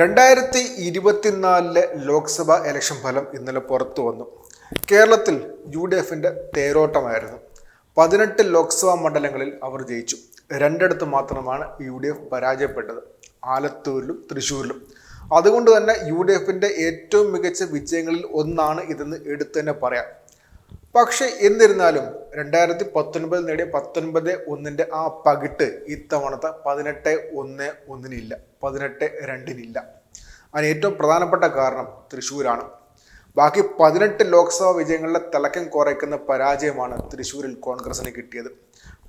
രണ്ടായിരത്തി ഇരുപത്തിനാലിലെ ലോക്സഭാ ഇലക്ഷൻ ഫലം ഇന്നലെ പുറത്തു വന്നു. കേരളത്തിൽ യു ഡി എഫിന്റെ തേരോട്ടമായിരുന്നു. പതിനെട്ട് ലോക്സഭാ മണ്ഡലങ്ങളിൽ അവർ ജയിച്ചു. രണ്ടിടത്ത് മാത്രമാണ് യു ഡി എഫ് പരാജയപ്പെട്ടത്. ആലത്തൂരിലും തൃശ്ശൂരിലും അതുകൊണ്ട് തന്നെ യു ഡി എഫിന്റെ ഏറ്റവും മികച്ച വിജയങ്ങളിൽ ഒന്നാണ് ഇതെന്ന് എടുത്തു തന്നെ പറയാം. പക്ഷെ എന്നിരുന്നാലും രണ്ടായിരത്തി പത്തൊൻപതിൽ നേടിയ പത്തൊൻപത് ഒന്നിന്റെ ആ പകിട്ട് ഇത്തവണത്തെ പതിനെട്ട് ഒന്ന് ഒന്നിനില്ല പതിനെട്ട് രണ്ടിനില്ല. അതിന് ഏറ്റവും പ്രധാനപ്പെട്ട കാരണം തൃശ്ശൂരാണ്. ബാക്കി പതിനെട്ട് ലോക്സഭാ വിജയങ്ങളിലെ തിളക്കം കുറയ്ക്കുന്ന പരാജയമാണ് തൃശ്ശൂരിൽ കോൺഗ്രസിന് കിട്ടിയത്.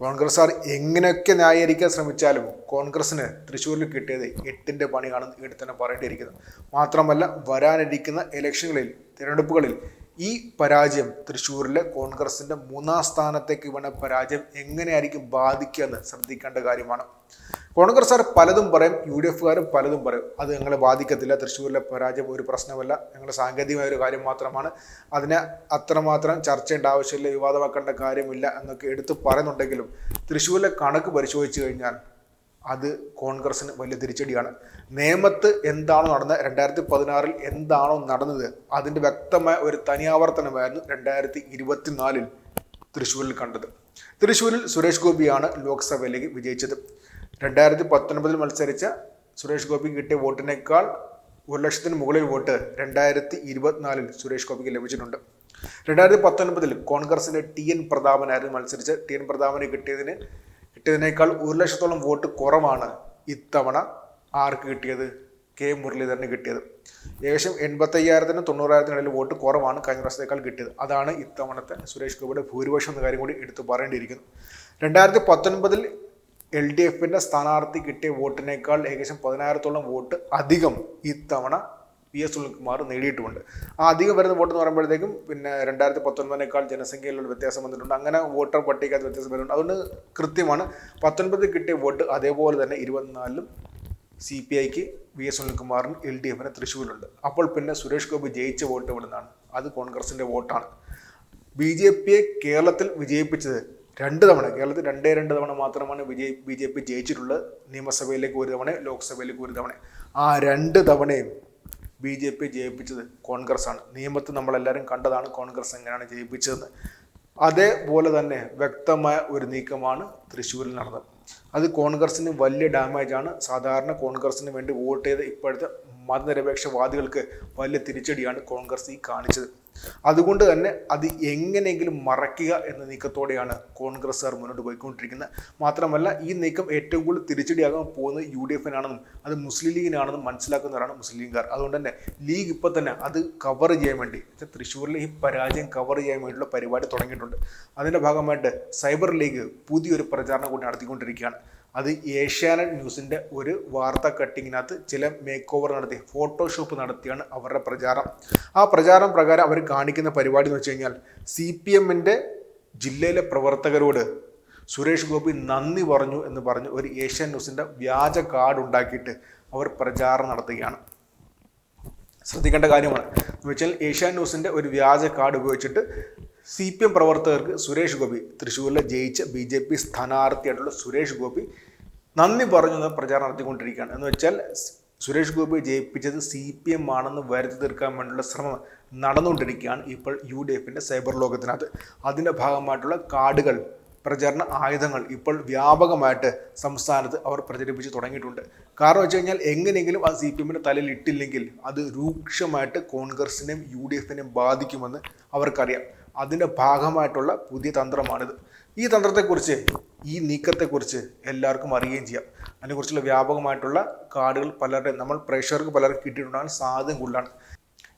കോൺഗ്രസ്സുകാർ എങ്ങനെയൊക്കെ ന്യായീകരിക്കാൻ ശ്രമിച്ചാലും കോൺഗ്രസിന് തൃശ്ശൂരിൽ കിട്ടിയത് എട്ടിന്റെ പണിയാണെന്ന് എടുത്ത് തന്നെ പറയേണ്ടിയിരിക്കുന്നത് മാത്രമല്ല വരാനിരിക്കുന്ന ഇലക്ഷനുകളിൽ തിരഞ്ഞെടുപ്പുകളിൽ ഈ പരാജയം തൃശ്ശൂരിലെ കോൺഗ്രസിന്റെ മൂന്നാം സ്ഥാനത്തേക്ക് വീണ പരാജയം എങ്ങനെയായിരിക്കും ബാധിക്കുക എന്ന് ശ്രദ്ധിക്കേണ്ട കാര്യമാണ്. കോൺഗ്രസ്സുകാർ പലതും പറയും യു ഡി എഫുകാരും പലതും പറയും. അത് ഞങ്ങളെ ബാധിക്കത്തില്ല തൃശ്ശൂരിലെ പരാജയം ഒരു പ്രശ്നമല്ല. ഞങ്ങളുടെ സാങ്കേതികമായ ഒരു കാര്യം മാത്രമാണ്. അതിനെ അത്രമാത്രം ചർച്ച ചെയ്യേണ്ട ആവശ്യമില്ല വിവാദമാക്കേണ്ട കാര്യമില്ല എന്നൊക്കെ എടുത്തു പറയുന്നുണ്ടെങ്കിലും തൃശ്ശൂരിലെ കണക്ക് പരിശോധിച്ചു കഴിഞ്ഞാൽ അത് കോൺഗ്രസിന് വലിയ തിരിച്ചടിയാണ്. നേമത്ത് എന്താണോ നടന്നത് രണ്ടായിരത്തി പതിനാറിൽ എന്താണോ നടന്നത് അതിന്റെ വ്യക്തമായ ഒരു തനിയാവർത്തനമായിരുന്നു രണ്ടായിരത്തി ഇരുപത്തിനാലിൽ തൃശ്ശൂരിൽ കണ്ടത്. തൃശ്ശൂരിൽ സുരേഷ് ഗോപിയാണ് ലോക്സഭയിലേക്ക് വിജയിച്ചത്. രണ്ടായിരത്തി പത്തൊൻപതിൽ മത്സരിച്ച സുരേഷ് ഗോപി കിട്ടിയ വോട്ടിനേക്കാൾ ഒരു ലക്ഷത്തിന് മുകളിൽ വോട്ട് രണ്ടായിരത്തി ഇരുപത്തിനാലിൽ സുരേഷ് ഗോപിക്ക് ലഭിച്ചിട്ടുണ്ട്. രണ്ടായിരത്തി പത്തൊൻപതിൽ കോൺഗ്രസിന്റെ ടി എൻ പ്രതാപനായിരുന്നു മത്സരിച്ച് ടി എൻ പ്രതാപന് കിട്ടിയതിന് കിട്ടിയതിനേക്കാൾ ഒരു ലക്ഷത്തോളം വോട്ട് കുറവാണ് ഇത്തവണ ആർക്ക് കിട്ടിയത്? കെ മുരളീധരന് കിട്ടിയത്. ഏകദേശം എൺപത്തയ്യായിരത്തിനും തൊണ്ണൂറായിരത്തിനിടയിൽ വോട്ട് കുറവാണ് കഴിഞ്ഞ പ്രാവശ്യത്തേക്കാൾ കിട്ടിയത്. അതാണ് ഇത്തവണത്തെ സുരേഷ് ഗോപിയുടെ ഭൂരിപക്ഷം എന്ന കാര്യം കൂടി എടുത്തു പറയേണ്ടിയിരിക്കുന്നു. രണ്ടായിരത്തി പത്തൊൻപതിൽ എൽ ഡി എഫിന്റെ സ്ഥാനാർത്ഥി കിട്ടിയ വോട്ടിനേക്കാൾ ഏകദേശം പതിനായിരത്തോളം വോട്ട് അധികം ഇത്തവണ പി എസ് സുനിൽകുമാർ നേടിയിട്ടുമുണ്ട്. ആ അധികം വരുന്ന വോട്ട് എന്ന് പറയുമ്പോഴത്തേക്കും പിന്നെ രണ്ടായിരത്തി പത്തൊൻപതിനേക്കാൾ ജനസംഖ്യയിലുള്ള വ്യത്യാസം വന്നിട്ടുണ്ട്. അങ്ങനെ വോട്ടർ പട്ടികയ്ക്കകത്ത് വ്യത്യാസം വരുന്നുണ്ട്. അതുകൊണ്ട് കൃത്യമാണ്. പത്തൊൻപത് കിട്ടിയ വോട്ട് അതേപോലെ തന്നെ ഇരുപത്തിനാലിലും സി പി ഐക്ക് വി എസ് സുനിൽകുമാറിന് എൽ ഡി എഫിന് തൃശ്ശൂരിലുണ്ട്. അപ്പോൾ പിന്നെ സുരേഷ് ഗോപി ജയിച്ച വോട്ട് ഇവിടുന്നാണ് അത് കോൺഗ്രസിന്റെ വോട്ടാണ്. ബി ജെ പിയെ കേരളത്തിൽ വിജയിപ്പിച്ചത് രണ്ട് തവണ. കേരളത്തിൽ രണ്ടേ രണ്ട് തവണ മാത്രമാണ് വിജയ് ബി ജെ പി ജയിച്ചിട്ടുള്ളത്. നിയമസഭയിലേക്ക് ഒരു തവണ ലോക്സഭയിലേക്ക് ഒരു തവണ. ആ രണ്ട് തവണയും ബി ജെ പി ജയിപ്പിച്ചത് കോൺഗ്രസ്സാണ്. നിയമത്തിൽ നമ്മളെല്ലാവരും കണ്ടതാണ് കോൺഗ്രസ് എങ്ങനെയാണ് ജയിപ്പിച്ചതെന്ന്. അതേപോലെ തന്നെ വ്യക്തമായ ഒരു നീക്കമാണ് തൃശ്ശൂരിൽ നടന്നത്. അത് കോൺഗ്രസിന് വലിയ ഡാമേജാണ് സാധാരണ കോൺഗ്രസിന് വേണ്ടി വോട്ട് ചെയ്ത ഇപ്പോഴത്തെ മതനിരപേക്ഷവാദികൾക്ക് വലിയ തിരിച്ചടിയാണ് കോൺഗ്രസ് ഈ കാണിച്ചത്. അതുകൊണ്ട് തന്നെ അത് എങ്ങനെയെങ്കിലും മറയ്ക്കുക എന്ന നീക്കത്തോടെയാണ് കോൺഗ്രസ്സുകാർ മുന്നോട്ട് പോയിക്കൊണ്ടിരിക്കുന്നത്. മാത്രമല്ല ഈ നീക്കം ഏറ്റവും കൂടുതൽ തിരിച്ചടിയാകാൻ പോകുന്നത് യു ഡി എഫിനാണെന്നും അത് മുസ്ലിം ലീഗിനാണെന്നും മനസ്സിലാക്കുന്നവരാണ് മുസ്ലിം ലീഗുകാർ. അതുകൊണ്ട് തന്നെ ലീഗ് ഇപ്പോൾ തന്നെ അത് കവർ ചെയ്യാൻ വേണ്ടി തൃശ്ശൂരിലെ ഈ പരാജയം കവർ ചെയ്യാൻ വേണ്ടിയുള്ള പരിപാടി തുടങ്ങിയിട്ടുണ്ട്. അതിന്റെ ഭാഗമായിട്ട് സൈബർ ലീഗ് പുതിയൊരു പ്രചാരണം കൂടി നടത്തിക്കൊണ്ടിരിക്കുകയാണ്. അത് ഏഷ്യാനെറ്റ് ന്യൂസിന്റെ ഒരു വാർത്താ കട്ടിങ്ങിനകത്ത് ചില മേക്ക് ഓവർ നടത്തി ഫോട്ടോഷോപ്പ് നടത്തിയാണ് അവരുടെ പ്രചാരം. ആ പ്രചാരം പ്രകാരം അവർ കാണിക്കുന്ന പരിപാടി എന്ന് വെച്ച് കഴിഞ്ഞാൽ സി പി എമ്മിന്റെ ജില്ലയിലെ പ്രവർത്തകരോട് സുരേഷ് ഗോപി നന്ദി പറഞ്ഞു എന്ന് പറഞ്ഞ് ഒരു ഏഷ്യൻ ന്യൂസിന്റെ വ്യാജ കാർഡ് ഉണ്ടാക്കിയിട്ട് അവർ പ്രചാരണം നടത്തുകയാണ്. ശ്രദ്ധിക്കേണ്ട കാര്യമാണ്. എന്ന് വെച്ചാൽ ഏഷ്യാൻ ന്യൂസിന്റെ ഒരു വ്യാജ കാർഡ് ഉപയോഗിച്ചിട്ട് സി പി എം പ്രവർത്തകർക്ക് സുരേഷ് ഗോപി തൃശ്ശൂരിലെ ജയിച്ച ബി ജെ പി സ്ഥാനാർത്ഥിയായിട്ടുള്ള സുരേഷ് ഗോപി നന്ദി പറഞ്ഞു പ്രചാരണം നടത്തിക്കൊണ്ടിരിക്കുകയാണ്. എന്ന് വെച്ചാൽ സുരേഷ് ഗോപി ജയിപ്പിച്ചത് സി പി എം ആണെന്ന് വരുത്തി തീർക്കാൻ വേണ്ടിയുള്ള ശ്രമം നടന്നുകൊണ്ടിരിക്കുകയാണ് ഇപ്പോൾ യു ഡി എഫിന്റെ സൈബർ ലോകത്തിനകത്ത്. അതിന്റെ ഭാഗമായിട്ടുള്ള കാർഡുകൾ പ്രചരണ ആയുധങ്ങൾ ഇപ്പോൾ വ്യാപകമായിട്ട് സംസ്ഥാനത്ത് അവർ പ്രചരിപ്പിച്ച് തുടങ്ങിയിട്ടുണ്ട്. കാരണം വെച്ച് കഴിഞ്ഞാൽ എങ്ങനെയെങ്കിലും അത് സി പി എമ്മിന്റെ തലയിൽ ഇട്ടില്ലെങ്കിൽ അത് രൂക്ഷമായിട്ട് കോൺഗ്രസിനെയും യു ഡി എഫിനെയും ബാധിക്കുമെന്ന് അവർക്കറിയാം. അതിന്റെ ഭാഗമായിട്ടുള്ള പുതിയ തന്ത്രമാണിത്. ഈ തന്ത്രത്തെക്കുറിച്ച് ഈ നീക്കത്തെക്കുറിച്ച് എല്ലാവർക്കും അറിയുകയും ചെയ്യാം. അതിനെക്കുറിച്ചുള്ള വ്യാപകമായിട്ടുള്ള കാർഡുകൾ പലരുടെ നമ്മൾ പ്രേക്ഷകർക്ക് പലർക്കും കിട്ടിയിട്ടുണ്ടാകാൻ സാധ്യത കൂടുതലാണ്.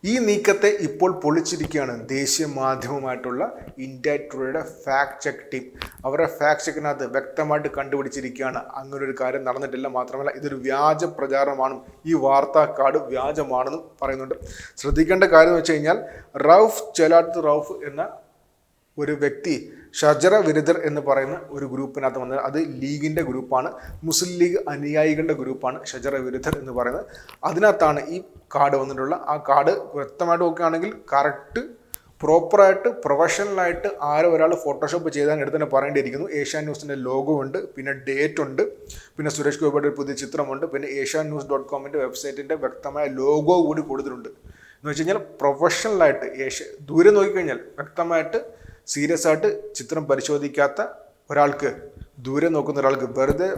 ഈ നീക്കത്തെ ഇപ്പോൾ പൊളിച്ചിരിക്കുകയാണ് ദേശീയ മാധ്യമമായിട്ടുള്ള ഇന്ത്യ ടുഡേയുടെ ഫാക്ട് ചെക്ക് ടീം അവരുടെ ഫാക്ട് ചെക്കിനകത്ത് വ്യക്തമായിട്ട് കണ്ടുപിടിച്ചിരിക്കുകയാണ്. അങ്ങനെ ഒരു കാര്യം നടന്നിട്ടില്ല. മാത്രമല്ല ഇതൊരു വ്യാജ പ്രചാരണമാണ്. ഈ വാർത്താ കാർഡ് വ്യാജമാണെന്നും പറയുന്നുണ്ട്. ശ്രദ്ധിക്കേണ്ട കാര്യം എന്ന് വെച്ച് കഴിഞ്ഞാൽ റൌഫ് ചെലാത്ത് റൌഫ് എന്ന ഒരു വ്യക്തി ഷജറ വിരുദ്ധർ എന്ന് പറയുന്ന ഒരു ഗ്രൂപ്പിനകത്ത് വന്നത് അത് ലീഗിന്റെ ഗ്രൂപ്പാണ്. മുസ്ലിം ലീഗ് അനുയായികളുടെ ഗ്രൂപ്പാണ് ഷജറ വിരുദ്ധർ എന്ന് പറയുന്നത്. അതിനകത്താണ് ഈ കാർഡ് വന്നിട്ടുള്ള. ആ കാർഡ് വ്യക്തമായിട്ട് നോക്കുകയാണെങ്കിൽ കറക്റ്റ് പ്രോപ്പറായിട്ട് പ്രൊഫഷണലായിട്ട് ആരോ ഒരാൾ ഫോട്ടോഷോപ്പ് ചെയ്താൽ എടുത്ത് തന്നെ പറയേണ്ടിയിരിക്കുന്നു. ഏഷ്യാൻ ന്യൂസിന്റെ ലോഗോ ഉണ്ട് പിന്നെ ഡേറ്റ് ഉണ്ട് പിന്നെ സുരേഷ് ഗോപിയുടെ പുതിയ ചിത്രമുണ്ട് പിന്നെ ഏഷ്യാൻ ന്യൂസ് ഡോട്ട് കോമിന്റെ വെബ്സൈറ്റിന്റെ വ്യക്തമായ ലോഗോ കൂടി കൊടുത്തിട്ടുണ്ട്. എന്ന് വെച്ച് കഴിഞ്ഞാൽ പ്രൊഫഷണലായിട്ട് ഏഷ്യ ദൂരെ നോക്കിക്കഴിഞ്ഞാൽ വ്യക്തമായിട്ട് സീരിയസ് ആയിട്ട് ചിത്രം പരിശോധിക്കാത്ത ഒരാൾക്ക് ദൂരെ നോക്കുന്ന ഒരാൾക്ക് വെറുതെ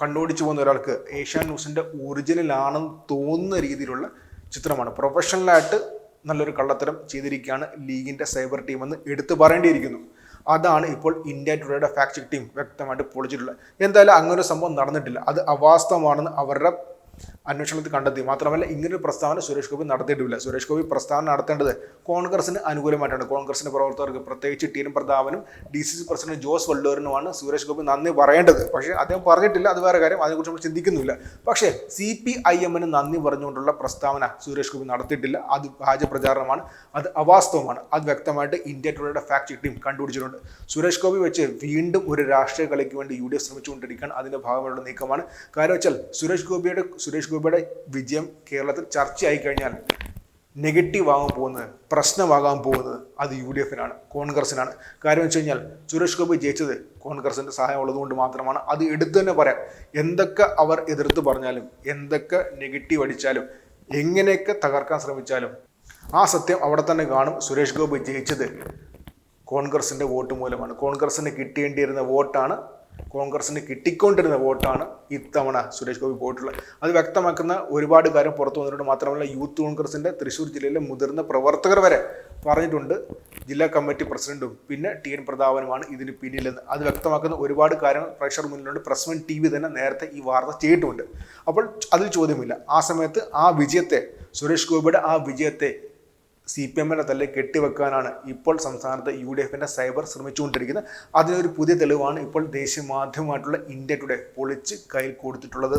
കണ്ണോടിച്ചു പോകുന്ന ഒരാൾക്ക് ഏഷ്യാൻ ന്യൂസിന്റെ ഒറിജിനലാണെന്ന് തോന്നുന്ന രീതിയിലുള്ള ചിത്രമാണ്. പ്രൊഫഷണലായിട്ട് നല്ലൊരു കള്ളത്തരം ചെയ്തിരിക്കുകയാണ് ലീഗിന്റെ സൈബർ ടീം എന്ന് എടുത്തു പറയേണ്ടിയിരിക്കുന്നു. അതാണ് ഇപ്പോൾ ഇന്ത്യ ടുഡേയുടെ ഫാക്ട് ചെക്ക് ടീം വ്യക്തമായിട്ട് പൊളിച്ചിട്ടുള്ളത്. എന്തായാലും അങ്ങനെ ഒരു സംഭവം നടന്നിട്ടില്ല. അത് അവാസ്തവമാണെന്ന് അവരുടെ അന്വേഷണത്തിൽ കണ്ടെത്തി. മാത്രമല്ല ഇങ്ങനൊരു പ്രസ്താവന സുരേഷ് ഗോപി നടത്തിയിട്ടില്ല. സുരേഷ് ഗോപി പ്രസ്താവന നടത്തേണ്ടത് കോൺഗ്രസിന് അനുകൂലമായിട്ടാണ്. കോൺഗ്രസിന്റെ പ്രവർത്തകർക്ക് പ്രത്യേകിച്ച് T N പ്രതാപനും D C C president Jose വള്ളൂരിനുമാണ് Suresh Gopi നന്ദി പറയേണ്ടത്. പക്ഷേ അദ്ദേഹം പറഞ്ഞിട്ടില്ല അത് വേറെ കാര്യം. അതിനെക്കുറിച്ച് നമ്മൾ ചിന്തിക്കുന്നില്ല പക്ഷേ സി പി ഐ എമ്മിന് നന്ദി പറഞ്ഞുകൊണ്ടുള്ള പ്രസ്താവന സുരേഷ് ഗോപി നടത്തിയിട്ടില്ല. അത് വ്യാജ പ്രചാരണമാണ്. അത് അവാസ്തവമാണ്. അത് വ്യക്തമായിട്ട് ഇന്ത്യ ടുഡേയുടെ ഫാക്ട് ചെക്ക് ടീം കണ്ടുപിടിച്ചിട്ടുണ്ട്. സുരേഷ് ഗോപി വെച്ച് വീണ്ടും ഒരു രാഷ്ട്രീയ കളിക്ക് വേണ്ടി യു ഡി എഫ് ശ്രമിച്ചുകൊണ്ടിരിക്കുകയാണ്. അതിന്റെ ഭാഗമായുള്ള നീക്കമാണ്. കാരണം വെച്ചാൽ സുരേഷ് ഗോപിയുടെ സുരേഷ് ഗോപിയുടെ വിജയം കേരളത്തിൽ ചർച്ചയായി കഴിഞ്ഞാൽ നെഗറ്റീവ് ആകാൻ പോകുന്നത് പ്രശ്നമാകാൻ പോകുന്നത് അത് യു ഡി എഫിനാണ് കോൺഗ്രസിനാണ് കാര്യം വെച്ച് കഴിഞ്ഞാൽ സുരേഷ് ഗോപി ജയിച്ചത് കോൺഗ്രസിന്റെ സഹായം ഉള്ളതുകൊണ്ട് മാത്രമാണ്. അത് എടുത്തു തന്നെ പറയാം. എന്തൊക്കെ അവർ എതിർത്ത് പറഞ്ഞാലും എന്തൊക്കെ നെഗറ്റീവ് അടിച്ചാലും എങ്ങനെയൊക്കെ തകർക്കാൻ ശ്രമിച്ചാലും ആ സത്യം അവിടെ തന്നെ കാണും. സുരേഷ് ഗോപി ജയിച്ചത് കോൺഗ്രസിന്റെ വോട്ട് മൂലമാണ്. കോൺഗ്രസിന് കിട്ടേണ്ടിയിരുന്ന വോട്ടാണ് കോൺഗ്രസിന് കിട്ടിക്കൊണ്ടിരുന്ന വോട്ടാണ് ഇത്തവണ സുരേഷ് ഗോപി പോയിട്ടുള്ളത്. അത് വ്യക്തമാക്കുന്ന ഒരുപാട് കാര്യം പുറത്തു വന്നിട്ടുണ്ട്. മാത്രമല്ല യൂത്ത് കോൺഗ്രസിന്റെ തൃശ്ശൂർ ജില്ലയിലെ മുതിർന്ന പ്രവർത്തകർ വരെ പറഞ്ഞിട്ടുണ്ട്. ജില്ലാ കമ്മിറ്റി പ്രസിഡന്റും പിന്നെ ടി എൻ പ്രതാപനുമാണ് ഇതിന് പിന്നിലെന്ന്. അത് വ്യക്തമാക്കുന്ന ഒരുപാട് കാര്യങ്ങൾ പ്രഷർ മുന്നിലുണ്ട്. പ്രസ് വൺ ടി വി തന്നെ നേരത്തെ ഈ വാർത്ത ചെയ്തിട്ടുണ്ട്. അപ്പോൾ അതിൽ ചോദ്യമില്ല. ആ സമയത്ത് ആ വിജയത്തെ സുരേഷ് ഗോപിയുടെ ആ വിജയത്തെ സി പി എമ്മിനെ തല്ലെ കെട്ടിവെക്കാനാണ് ഇപ്പോൾ സംസ്ഥാനത്ത് യു ഡി എഫിന്റെ സൈബർ ശ്രമിച്ചുകൊണ്ടിരിക്കുന്നത്. അതിനൊരു പുതിയ തെളിവാണ് ഇപ്പോൾ ദേശീയ മാധ്യമമായിട്ടുള്ള ഇന്ത്യ ടുഡേ പൊളിച്ച് കയ്യിൽ കൊടുത്തിട്ടുള്ളത്.